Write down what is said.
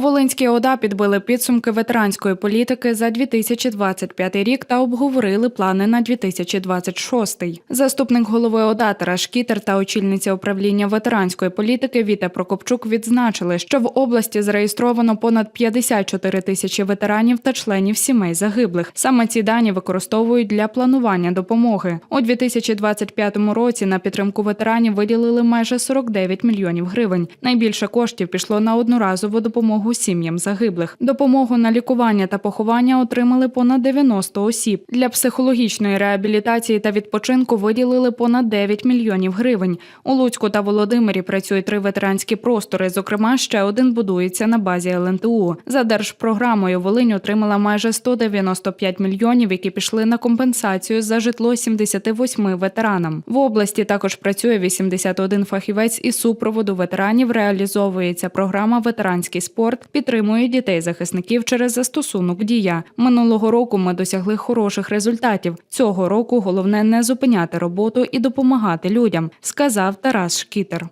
Волинській ОДА підбили підсумки ветеранської політики за 2025 рік та обговорили плани на 2026. Заступник голови ОДА Тарас Шкітер та очільниця управління ветеранської політики Віта Прокопчук відзначили, що в області зареєстровано понад 54 тисячі ветеранів та членів сімей загиблих. Саме ці дані використовують для планування допомоги. У 2025 році на підтримку ветеранів виділили майже 49 мільйонів гривень. Найбільше коштів пішло на одноразову допомогу сім'ям загиблих. Допомогу на лікування та поховання отримали понад 90 осіб. Для психологічної реабілітації та відпочинку виділили понад 9 мільйонів гривень. У Луцьку та Володимирі працюють три ветеранські простори. Зокрема, ще один будується на базі ЛНТУ. За держпрограмою Волинь отримала майже 195 мільйонів, які пішли на компенсацію за житло 78 ветеранам. В області також працює 81 фахівець із супроводу ветеранів. Реалізовується програма Ветеранський спорт, підтримує дітей захисників через застосунок Дія. Минулого року ми досягли хороших результатів. Цього року головне не зупиняти роботу і допомагати людям, сказав Тарас Шкітер.